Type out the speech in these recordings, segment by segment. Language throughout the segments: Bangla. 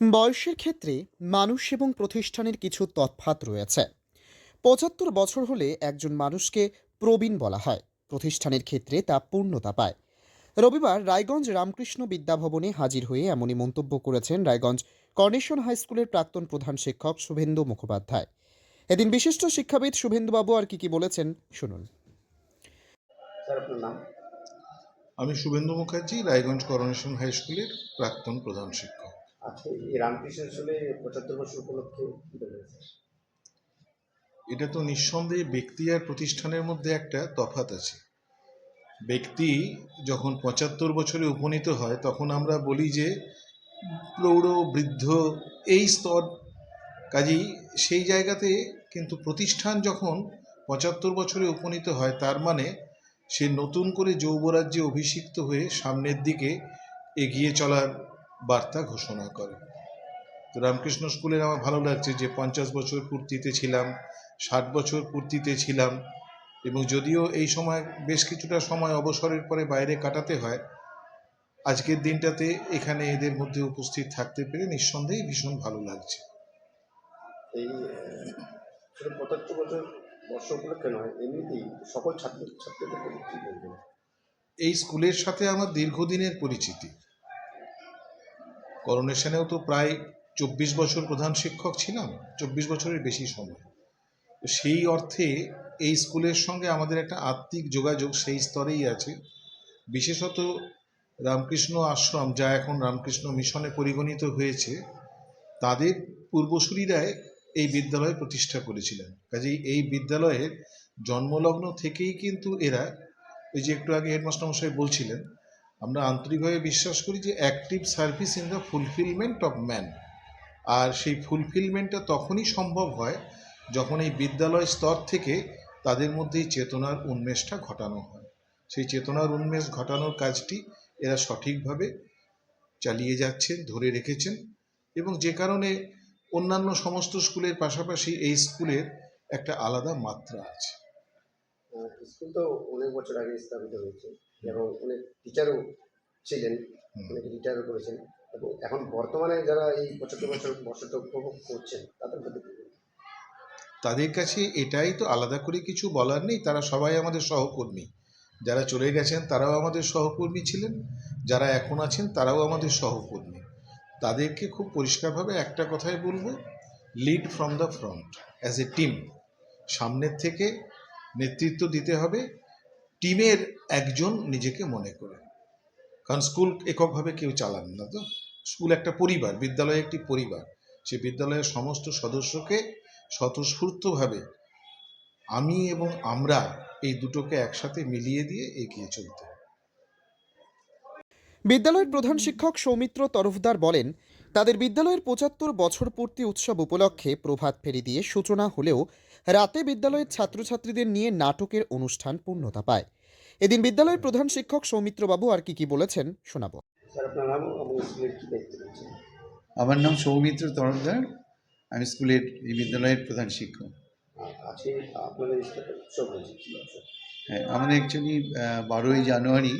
বয়সের ক্ষেত্রে মানুষ এবং প্রতিষ্ঠানের কিছু তৎফাত রয়েছে। পঁচাত্তর বছর হলে একজন মানুষকে প্রবীণ বলা হয়। প্রতিষ্ঠানের ক্ষেত্রে তা পূর্ণতা পায়। রবিবার রায়গঞ্জ রামকৃষ্ণ বিদ্যাভবনে হাজির হয়ে এমনই মন্তব্য করেছেন রায়গঞ্জ কর্নেশন হাই স্কুলের প্রাক্তন প্রধান শিক্ষক শুভেন্দু মুখোপাধ্যায়। এদিন বিশিষ্ট শিক্ষাবিদ শুভেন্দুবাবু আর কি কি বলেছেন শুনুন। স্যার আপনার নাম? আমি শুভেন্দু মুখার্জি রায়গঞ্জ করোনেশন হাই স্কুলের প্রাক্তন প্রধান শিক্ষক। উপলক্ষে এটা তো নিঃসন্দেহে ব্যক্তি আর প্রতিষ্ঠানের মধ্যে একটা তফাত আছে। ব্যক্তি যখন পঁচাত্তর বছরে উপনীত হয়, তখন আমরা বলি যে প্রৌঢ়, বৃদ্ধ এই স্তর কাজেই সেই জায়গাতে কিন্তু প্রতিষ্ঠান যখন পঁচাত্তর বছরে উপনীত হয়, তার মানে সে নতুন করে যৌবরাজ্যে অভিষিক্ত হয়ে সামনের দিকে এগিয়ে চলার বার্তা ঘোষণা করে। তো রামকৃষ্ণ স্কুলের আমার ভালো লাগছে যে পঞ্চাশ বছর পূর্তিতে ছিলাম ষাট বছর পূর্তিতে ছিলাম এবং যদিও এই সময় বেশ কিছুটা সময় অবসরের পরে বাইরে কাটাতে হয় আজকের দিনটাতে এখানে এদের মধ্যে উপস্থিত থাকতে পেরে নিঃসন্দেহে ভীষণ ভালো লাগছে। এই পঁচাত্তর বছর বর্ষ উপলক্ষে নয় এমনিতেই সকল ছাত্র ছাত্রীদের এই স্কুলের সাথে আমার দীর্ঘদিনের পরিচিতি। করোনেশনেও তো প্রায় চব্বিশ বছর প্রধান শিক্ষক ছিলাম, চব্বিশ বছরের বেশি সময়। তো সেই অর্থে এই স্কুলের সঙ্গে আমাদের একটা আত্মিক যোগাযোগ সেই স্তরেই আছে। বিশেষত রামকৃষ্ণ আশ্রম, যা এখন রামকৃষ্ণ মিশনে পরিগণিত হয়েছে, তাদের পূর্বসূরিরাই এই বিদ্যালয় প্রতিষ্ঠা করেছিলেন। কাজেই এই বিদ্যালয়ের জন্মলগ্ন থেকেই কিন্তু এরা, ওই যে একটু আগে হেডমাস্টার মশাই বলছিলেন আমরা আন্তরিকভাবে বিশ্বাস করি যে active service in the fulfilment of man আর সেই ফুলফিলমেন্টটা তখনই সম্ভব হয় যখন এই বিদ্যালয় স্তর থেকে তাদের মধ্যে এই চেতনার উন্মেষটা ঘটানো হয়। সেই চেতনার উন্মেষ ঘটানোর কাজটি এরা সঠিকভাবে চালিয়ে যাচ্ছেন, ধরে রেখেছেন এবং যে কারণে অন্যান্য সমস্ত স্কুলের পাশাপাশি এই স্কুলের একটা আলাদা মাত্রা আছে। স্কুল তো অনেক বছর আগে স্থাপিত হয়েছে। এবং অনেক টিচারও ছিলেন। অনেকে রিটায়ারও করেছেন। এবং এখন বর্তমানে যারা এই পঁচাত্তর বছর বর্ষটা উপভোগ করছেন তাদের তাদের কাছে এটাই তো আলাদা করে কিছু বলার নেই। তারা সবাই আমাদের সহকর্মী। যারা চলে গেছেন তারাও আমাদের সহকর্মী ছিলেন। যারা এখন আছেন তারাও আমাদের সহকর্মী। তাদেরকে খুব পরিষ্কারভাবে একটা কথাই বলব lead from the front as a team সামনের থেকে নেতৃত্ব দিতে হবে। টিমের একজন নিজেকে মনে করে। কারণ স্কুল এককভাবে কেউ চালান না তো। স্কুল একটা পরিবার, বিদ্যালয় একটি পরিবার। সে বিদ্যালয়ের সমস্ত সদস্যকে স্বতঃস্ফূর্তভাবে আমি এবং আমরা এই দুটোকে একসাথে মিলিয়ে দিয়ে এগিয়ে চলতে। বিদ্যালয়ের প্রধান শিক্ষক সৌমিত্র তরফদার বলেন, তাদের বিদ্যালয়ের পঁচাত্তর বছর পূর্তি উৎসব উপলক্ষে প্রভাত ফেরি দিয়ে সূচনা হলেও রাতে বিদ্যালয়ের ছাত্রছাত্রীদের নিয়ে নাটকের অনুষ্ঠান পূর্ণতা পায়। এদিন বিদ্যালয়ের প্রধান শিক্ষক সৌমিত্রবাবু আর কি কি বলেছেন শোনাবো। আমার নাম সৌমিত্র তরফদার। আমি স্কুলের এই বিদ্যালয়ের প্রধান শিক্ষক। হ্যাঁ আমাদের অ্যাকচুয়ালি বারোই জানুয়ারি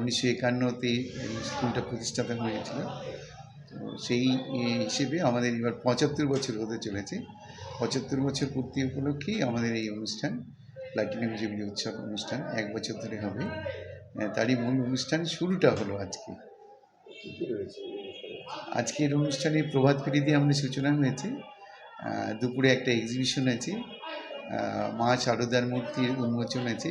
উনিশশো একান্নতে এই স্কুলটা প্রতিষ্ঠাতা হয়েছিল। তো সেই হিসেবে আমাদের এবার পঁচাত্তর বছর হতে চলেছে। পঁচাত্তর বছর পূর্তি উপলক্ষেই আমাদের এই অনুষ্ঠান প্লাটিনাম জুবিলি উৎসব অনুষ্ঠান, এক বছর ধরে হবে। তারই মূল অনুষ্ঠান শুরুটা হলো আজকে? আজকের অনুষ্ঠানে প্রভাত ফেরি দিয়ে আমাদের সূচনা হয়েছে। দুপুরে একটা এক্সিবিশন আছে। মা শারদার মূর্তির উন্মোচন আছে।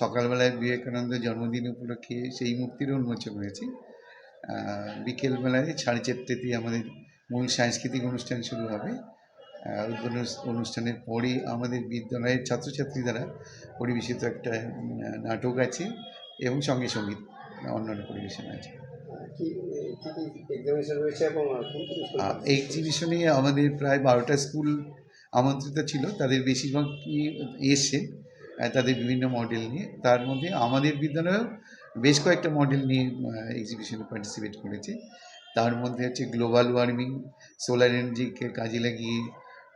সকালবেলায় বিবেকানন্দ জন্মদিন উপলক্ষে সেই মূর্তিরও উন্মোচন হয়েছে। বিকেলবেলায় সাড়ে চারটেতে আমাদের মূল সাংস্কৃতিক অনুষ্ঠান শুরু হবে। উদ্বোধন অনুষ্ঠানের পরে আমাদের বিদ্যালয়ের ছাত্রছাত্রী দ্বারা পরিবেশিত একটা নাটক আছে এবং সঙ্গে সংগীত অন্যান্য পরিবেশন আছে। এক্সিবিশনে আমাদের প্রায় বারোটা স্কুল আমন্ত্রিত ছিল তাদের বেশিরভাগ আহ, তাদের বিভিন্ন মডেল নিয়ে। তার মধ্যে আমাদের বিদ্যালয়েও বেশ কয়েকটা মডেল নিয়ে এক্সিবিশনে পার্টিসিপেট করেছে। তার মধ্যে হচ্ছে গ্লোবাল ওয়ার্মিং সোলার এনার্জিকে কাজে লাগিয়ে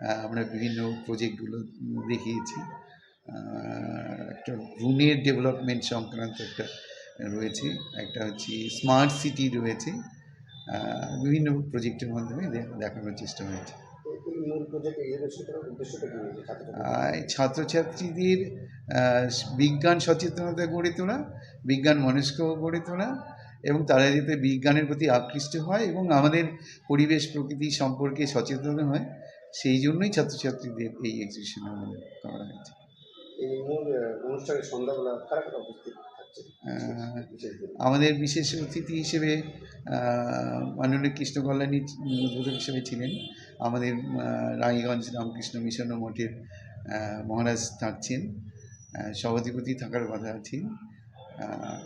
আমরা বিভিন্ন প্রজেক্টগুলো দেখিয়েছি। একটা ভ্রূণের ডেভেলপমেন্ট সংক্রান্ত একটা রয়েছে। একটা হচ্ছে স্মার্ট সিটি রয়েছে। বিভিন্ন প্রজেক্টের মাধ্যমে দেখানোর চেষ্টা হয়েছে। ছাত্রছাত্রীদের বিজ্ঞান সচেতনতা গড়ে তোলা, বিজ্ঞান মনস্ক গড়ে তোলা এবং তারা যাতে বিজ্ঞানের প্রতি আকৃষ্ট হয় এবং আমাদের পরিবেশ প্রকৃতি সম্পর্কে সচেতন হয় সেই জন্যই ছাত্রছাত্রীদের এই এক্সিবিশন আমাদের করা হয়েছে। আমাদের বিশেষ অতিথি হিসেবে মাননীয় কৃষ্ণ কল্যাণী উদ্বোধক হিসেবে ছিলেন। আমাদের আহ, রানীগঞ্জ রামকৃষ্ণ মিশন ও মঠের মহারাজ থাকছেন। সভাধিপতি থাকার কথা আছেন।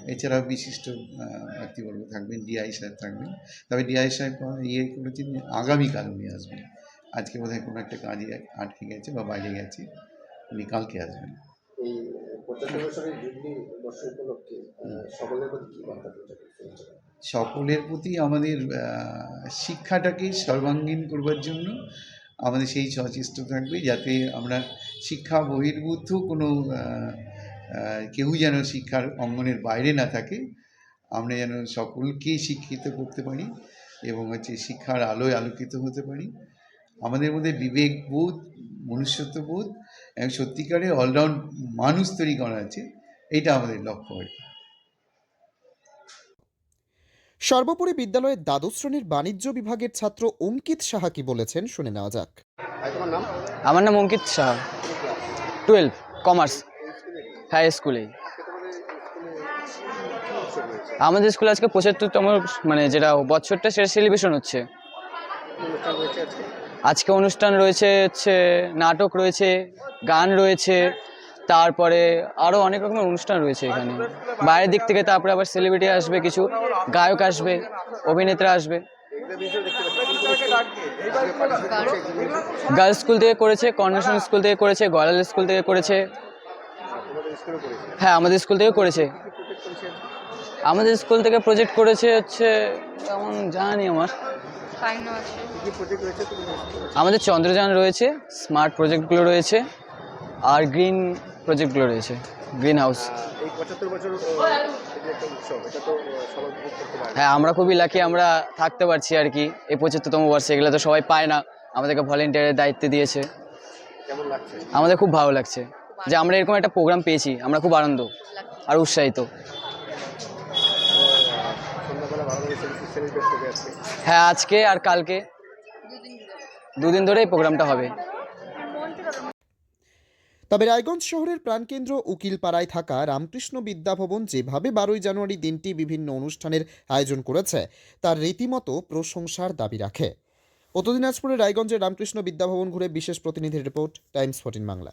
এছাড়াও বিশিষ্ট ব্যক্তিবর্গ থাকবেন ডিআই সাহেব থাকবেন। তবে ডিআই সাহেব ইয়ে করেছেন আগামীকাল উনি আসবেন। আজকে বোধহয় কোনো একটা কাজে আটকে গেছে বা বাইরে গেছে। উনি কালকে আসবেন। এই সকলের প্রতি আমাদের শিক্ষাটাকে সর্বাঙ্গীন করবার জন্য আমাদের সেই সচেষ্ট থাকবে যাতে আমরা শিক্ষা বহির্ভূত কোনো কেউ যেন শিক্ষার অঙ্গনের বাইরে না থাকে আমরা যেন সকলকে শিক্ষিত করতে পারি এবং হচ্ছে শিক্ষার আলোয় আলোকিত হতে পারি। আমাদের মধ্যে বিবেকবোধ মনুষ্যত্ববোধ এবং সত্যিকারে অলরাউন্ড মানুষ তৈরি করা আছে এটা আমাদের লক্ষ্য হয় সর্বোপরি বিদ্যালয়ের দ্বাদশ শ্রেণির বাণিজ্য বিভাগের ছাত্র অঙ্কিত সাহা কি বলেছেন শুনে নেওয়া যাক। নাম? আমার নাম Ankit Saha. Twelve commerce high স্কুলে আমাদের স্কুলে আজকে পঁচাত্তরতম মানে যেটা বছরটা সেটা সেলিব্রেশন হচ্ছে। আজকে অনুষ্ঠান রয়েছে হচ্ছে, নাটক রয়েছে, গান রয়েছে, তারপরে আরও অনেক রকমের অনুষ্ঠান রয়েছে এখানে। বাইরের দিক থেকে তারপরে আবার সেলিব্রিটি আসবে, কিছু গায়ক আসবে অভিনেতা আসবে। গার্লস স্কুল থেকে করেছে কর্নেশন স্কুল থেকে করেছে গয়াল স্কুল থেকে করেছে। হ্যাঁ আমাদের স্কুল থেকে করেছে। আমাদের স্কুল থেকে প্রজেক্ট করেছে হচ্ছে এমন জানি আমার। আমাদের চন্দ্রযান রয়েছে স্মার্ট প্রজেক্টগুলো রয়েছে আর গ্রিন প্রজেক্টগুলো রয়েছে গ্রিন হাউস হ্যাঁ আমরা খুবই লাকি আমরা থাকতে পারছি আর কি। এই পঁচাত্তরতম বর্ষে এগুলো তো সবাই পায় না। আমাদেরকে ভলেন্টিয়ারের দায়িত্ব দিয়েছে। আমাদের খুব ভালো লাগছে। যে আমরা এরকম একটা প্রোগ্রাম পেয়েছি আমরা খুব আনন্দ আর উৎসাহিত সন্ধ্যাবেলা ভালো করে সেলিব্রেট করবে আজকে হ্যাঁ আজকে আর কালকে। দুদিন ধরে এই প্রোগ্রামটা হবে। তবে রায়গঞ্জ শহরের প্রাণকেন্দ্র উকিলপাড়ায় থাকা রামকৃষ্ণ বিদ্যাভবন যেভাবে বারোই জানুয়ারি দিনটি বিভিন্ন অনুষ্ঠানের আয়োজন করেছে তার রীতিমতো প্রশংসার দাবি রাখে। উত্তর দিনাজপুরের রায়গঞ্জের রামকৃষ্ণ বিদ্যাভবন ঘুরে বিশেষ প্রতিনিধির রিপোর্ট টাইমস ফোর্টিন বাংলা।